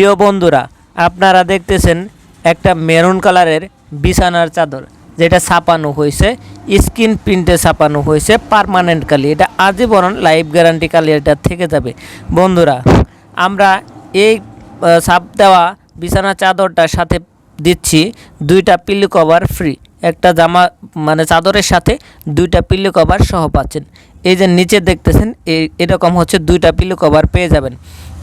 প্রিয় বন্ধুরা, আপনারা দেখতেছেন একটা মেরুন কালারের বিছানার চাদর, যেটা ছাপানো হয়েছে স্কিন প্রিন্টে ছাপানো হয়েছে পার্মানেন্ট কালি এটা আজীবন লাইফ গ্যারান্টি কালি এটা থেকে যাবে। বন্ধুরা, আমরা এই ছাপ দেওয়া বিছানা চাদরটার সাথে দিচ্ছি দুইটা পিল্লু কভার ফ্রি। একটা জামা মানে চাদরের সাথে দুইটা পিল্লু কভার সহ পাচ্ছেন। এই যে নিচে দেখতেছেন এরকম হচ্ছে দুইটা পিল্লু কভার পেয়ে যাবেন।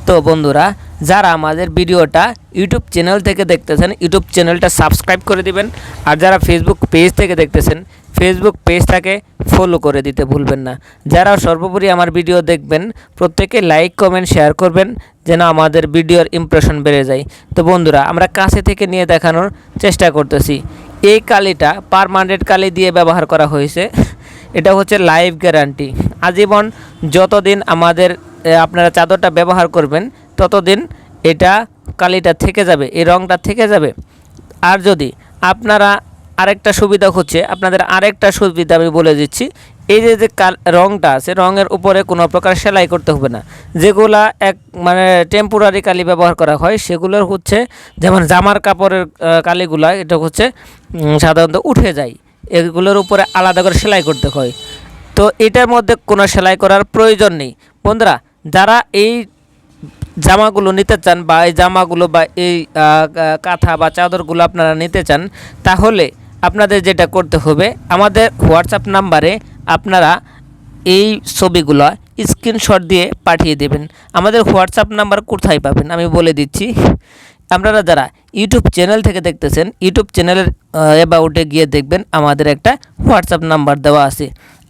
তো বন্ধুরা, যারা আমাদের ভিডিওটা ইউটিউব চ্যানেল থেকে দেখতেছেন, ইউটিউব চ্যানেলটা সাবস্ক্রাইব করে দিবেন। আর যারা ফেসবুক পেজ থেকে দেখতেছেন ফেসবুক পেজটাকে ফলো করে দিতে ভুলবেন না। যারা সর্বোপরি আমার ভিডিও দেখবেন, প্রত্যেকে লাইক কমেন্ট শেয়ার করবেন, যেন আমাদের ভিডিওর ইমপ্রেশন বেড়ে যায়। তো বন্ধুরা, আমরা কাছে থেকে নিয়ে দেখানোর চেষ্টা করতেছি। এই কালিটা পারমানেন্ট কালি দিয়ে ব্যবহার করা হয়েছে। এটা হচ্ছে লাইফ গ্যারান্টি আজীবন যতদিন আমাদের আপনারা চাদরটা ব্যবহার করবেন, ততদিন এটা কালিটা থেকে যাবে, এই রঙটা থেকে যাবে। আর যদি আপনারা আরেকটা সুবিধা হচ্ছে, আপনাদের আরেকটা সুবিধা আমি বলে দিচ্ছি, এই যে যে রঙটা আছে, রঙের উপরে কোনো প্রকার সেলাই করতে হবে না। যেগুলা এক মানে টেম্পোরারি কালি ব্যবহার করা হয়, সেগুলোর হচ্ছে যেমন জামার কাপড়ের কালিগুলা, এটা হচ্ছে সাধারণত উঠে যায়। এগুলোর উপরে আলাদা করে সেলাই করতে হয়। তো এটার মধ্যে কোনো সেলাই করার প্রয়োজন নেই। বন্ধুরা যারা এই জামাগুলো নিতে চান বা এই জামাগুলো বা এই কাঁথা বা চাদরগুলো আপনারা নিতে চান, তাহলে আপনাদের যেটা করতে হবে, আমাদের হোয়াটসঅ্যাপ নাম্বারে আপনারা এই ছবিগুলো স্ক্রিনশট দিয়ে পাঠিয়ে দেবেন। আমাদের হোয়াটসঅ্যাপ নাম্বার কোথায় পাবেন আমি বলে দিচ্ছি। আপনারা যারা ইউটিউব চ্যানেল থেকে দেখতেছেন, ইউটিউব চ্যানেলের অ্যাবাউটে গিয়ে দেখবেন, আমাদের একটা হোয়াটসঅ্যাপ নাম্বার দেওয়া আছে।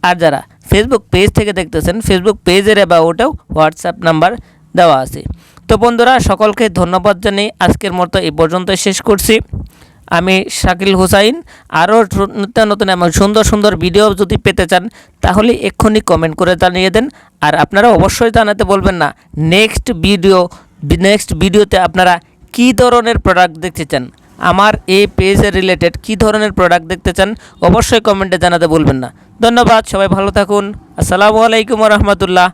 আর যারা ফেসবুক পেজ থেকে দেখতেছেন ফেসবুক পেজের অ্যাবাউটেও হোয়াটসঅ্যাপ নাম্বার দেওয়া আছে। তো বন্ধুরা, সকলকে ধন্যবাদ জানিয়ে আজকের মতো এই পর্যন্ত শেষ করছি। আমি শাকিল হুসাইন, আরও নতুন নতুন এমন সুন্দর সুন্দর ভিডিও যদি পেতে চান, তাহলে এক্ষুনি কমেন্ট করে জানিয়ে দেন। আর আপনারা অবশ্যই জানাতে বলবেন না নেক্সট ভিডিও নেক্সট ভিডিওতে আপনারা কী ধরনের প্রোডাক্ট দেখতে চান? আমার এই পেজের রিলেটেড কী ধরনের প্রোডাক্ট দেখতে চান, অবশ্যই কমেন্টে জানাতে ভুলবেন না। ধন্যবাদ, সবাই ভালো থাকুন। আসসালামু আলাইকুম রহমতুল্লাহ।